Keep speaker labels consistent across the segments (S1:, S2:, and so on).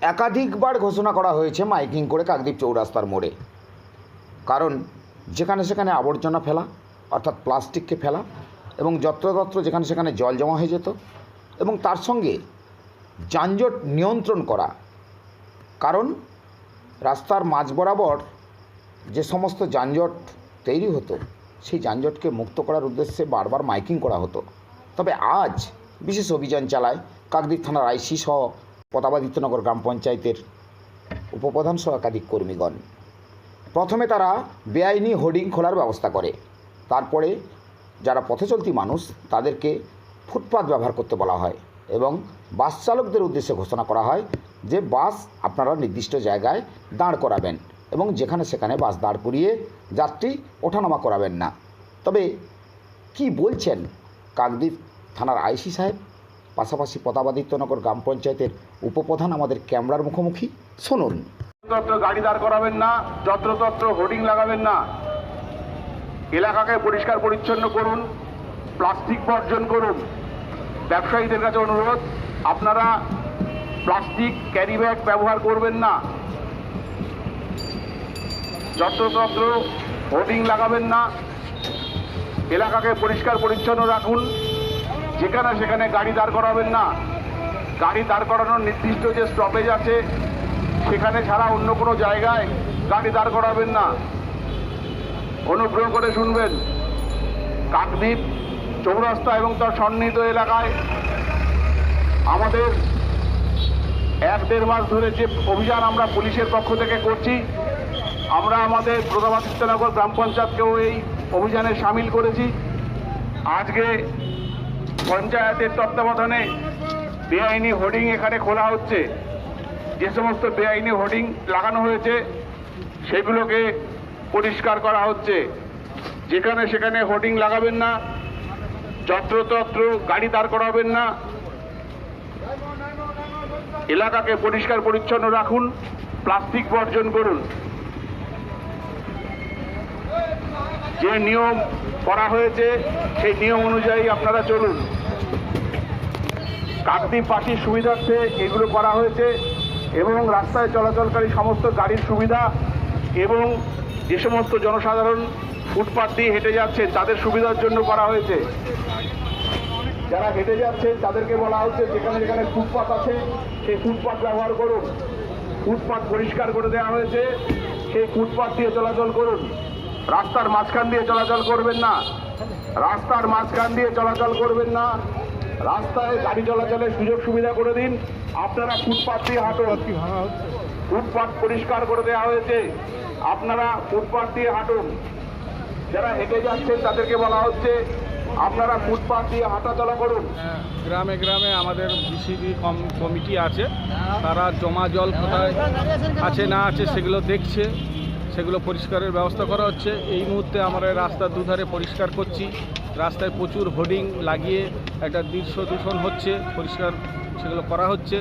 S1: একাধিকবার ঘোষণা করা হয়েছে মাইকিং করে কাকদ্বীপ চৌরাস্তার মোড়ে। কারণ যেখানে সেখানে আবর্জনা ফেলা, অর্থাৎ প্লাস্টিককে ফেলা এবং যত্রতত্র যেখানে সেখানে জল জমা হয়ে যেত এবং তার সঙ্গে যানজট নিয়ন্ত্রণ করা। কারণ রাস্তার মাঝ বরাবর যে সমস্ত যানজট তৈরি হতো, সেই যানজটকে মুক্ত করার উদ্দেশ্যে বারবার মাইকিং করা হতো। তবে আজ বিশেষ অভিযান চালায় কাকদ্বীপ থানার আইসি সহ পতাবাদিত্যনগর গ্রাম পঞ্চায়েতের উপপ্রধান সহ একাধিক কর্মীগণ। প্রথমে তারা বেআইনি হোর্ডিং খোলার ব্যবস্থা করে। তারপরে যারা পথে চলতি মানুষ, তাদেরকে ফুটপাত ব্যবহার করতে বলা হয় এবং বাস চালকদের উদ্দেশ্যে ঘোষণা করা হয় যে বাস আপনারা নির্দিষ্ট জায়গায় দাঁড় করাবেন এবং যেখানে সেখানে বাস দাঁড় করিয়ে যাত্রী ওঠানামা করাবেন না। তবে কি বলছেন কাকদ্বীপ থানার আইসি সাহেব? পাশাপাশি পদাবাদিত্যনগর গ্রাম পঞ্চায়েতের উপপ্রধান আমাদের ক্যামেরার মুখোমুখি শুনুন
S2: গাড়ি দাঁড় করাবেন না, যত্রতত্র হোর্ডিং লাগাবেন না। এলাকাকে পরিষ্কার পরিচ্ছন্ন করুন, প্লাস্টিক বর্জন করুন। ব্যবসায়ীদের কাছে অনুরোধ, আপনারা প্লাস্টিক ক্যারি ব্যাগ ব্যবহার করবেন না। যত্রতত্র হোর্ডিং লাগাবেন না। এলাকাকে পরিষ্কার পরিচ্ছন্ন রাখুন। যেখানে সেখানে গাড়ি দাঁড় করাবেন না। গাড়ি দাঁড় করানোর নির্দিষ্ট যে স্টপেজ আছে, সেখানে ছাড়া অন্য কোনো জায়গায় গাড়ি দাঁড় করাবেন না। অনুগ্রহ করে শুনবেন, কাকদ্বীপ চৌরাস্তা এবং তার সন্নিহিত এলাকায় আমাদের এক দেড় মাস ধরে যে অভিযান আমরা পুলিশের পক্ষ থেকে করছি, আমরা আমাদের প্রতাপাদিত্যনগর গ্রাম পঞ্চায়েতকেও এই অভিযানে সামিল করেছি। আজকে পঞ্চায়েতের তত্ত্বাবধানে বেআইনি হোর্ডিং এখানে খোলা হচ্ছে। যে সমস্ত বেআইনি হোর্ডিং লাগানো হয়েছে, সেগুলোকে পরিষ্কার করা হচ্ছে। যেখানে সেখানে হোর্ডিং লাগাবেন না, যত্রতত্র গাড়ি দাঁড় করাবেন না। এলাকাকে পরিষ্কার পরিচ্ছন্ন রাখুন, প্লাস্টিক বর্জন করুন। যে নিয়ম করা হয়েছে, সেই নিয়ম অনুযায়ী আপনারা চলুন। কাকদ্বীপ পাখির সুবিধার্থে এগুলো করা হয়েছে এবং রাস্তায় চলাচলকারী সমস্ত গাড়ির সুবিধা এবং যে সমস্ত জনসাধারণ ফুটপাথ দিয়ে হেঁটে যাচ্ছে, তাদের সুবিধার জন্য করা হয়েছে। যারা হেঁটে যাচ্ছে, তাদেরকে বলা হচ্ছে, যেখানে যেখানে ফুটপাথ আছে, সেই ফুটপাথ ব্যবহার করুন। ফুটপাথ পরিষ্কার করে দেওয়া হয়েছে, সেই ফুটপাথ দিয়ে চলাচল করুন। রাস্তার মাঝখান দিয়ে চলাচল করবেন না। রাস্তার মাঝখান দিয়ে চলাচল করবেন না। রাস্তায় গাড়ি চলাচলের সুযোগ সুবিধা করে দিন। আপনারা ফুটপাথ দিয়ে হাঁটুন ফুটপাথ পরিষ্কার করে দেওয়া হয়েছে। আপনারা ফুটপাথ দিয়ে হাঁটুন। যারা হেঁটে যাচ্ছেন তাদেরকে বলা হচ্ছে আপনারা ফুটপাথ দিয়ে হাঁটাচলা করুন।
S3: হ্যাঁ, গ্রামে গ্রামে আমাদের বিসিবি কমিটি আছে। তারা জমা জল কোথায় আছে না আছে সেগুলো দেখছে। সেগুলো পরিষ্কারের ব্যবস্থা করা হচ্ছে। এই মুহূর্তে আমরা রাস্তার দুধারে পরিষ্কার করছি। রাস্তায় প্রচুর হোর্ডিং লাগিয়ে একটা দৃশ্য দূষণ হচ্ছে পরিষ্কার সেগুলো করা হচ্ছে।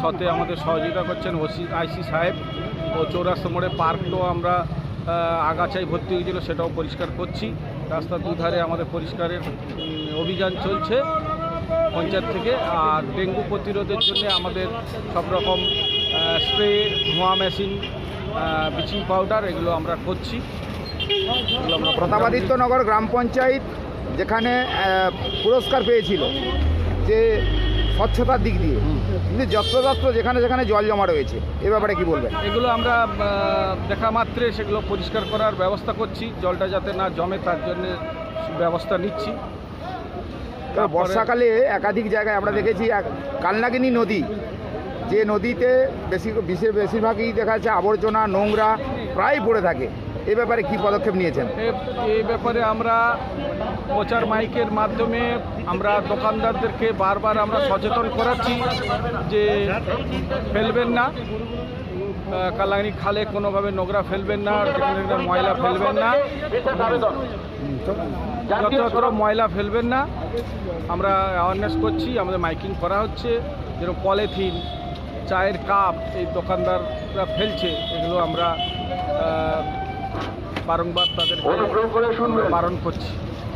S3: সাথে আমাদের সহযোগিতা করছেন ওসি আইসি সাহেব। ও চৌরাস্তা মোড়ে পার্কটাও আমরা আগাছায় ভর্তি হয়েছিল সেটাও পরিষ্কার করছি। রাস্তার দুধারে আমাদের পরিষ্কারের অভিযান চলছে পঞ্চায়েত থেকে। আর ডেঙ্গু প্রতিরোধের জন্য আমাদের সব রকম স্প্রে ধোঁয়া মেশিন ব্লিচিং পাউডার এগুলো আমরা করছি।
S1: প্রতাপাদিত্যনগর গ্রাম পঞ্চায়েত যেখানে পুরস্কার পেয়েছিল যে স্বচ্ছতার দিক দিয়ে। কিন্তু যত্রতত্র যেখানে যেখানে জল জমা রয়েছে এ ব্যাপারে কি বলবেন?
S3: এগুলো আমরা দেখা মাত্রে সেগুলো পরিষ্কার করার ব্যবস্থা করছি জলটা যাতে না জমে তার জন্য ব্যবস্থা নিচ্ছি।
S1: বর্ষাকালে একাধিক জায়গায় আমরা দেখেছি এক কালনাগিনী নদী যে নদীতে বেশি বেশি বেশিরভাগই দেখা যাচ্ছে আবর্জনা নোংরা প্রায় পড়ে থাকে। এ ব্যাপারে কি পদক্ষেপ নিয়েছেন?
S3: এই ব্যাপারে আমরা প্রচার মাইকের মাধ্যমে আমরা দোকানদারদেরকে বারবার আমরা সচেতন করাচ্ছি যে ফেলবেন না। কালানি খালে কোনোভাবে নোংরা ফেলবেন না ময়লা ফেলবেন না। যত্র ময়লা ফেলবেন না। আমরা অ্যাওয়ারনেস করছি, আমাদের মাইকিং করা হচ্ছে। যেরকম পলিথিন, চায়ের কাপ এই দোকানদাররা ফেলছে, এগুলো আমরা বারংবার তাদের
S2: অনুগ্রহ করে শুনবেন।
S3: বারণ করছি।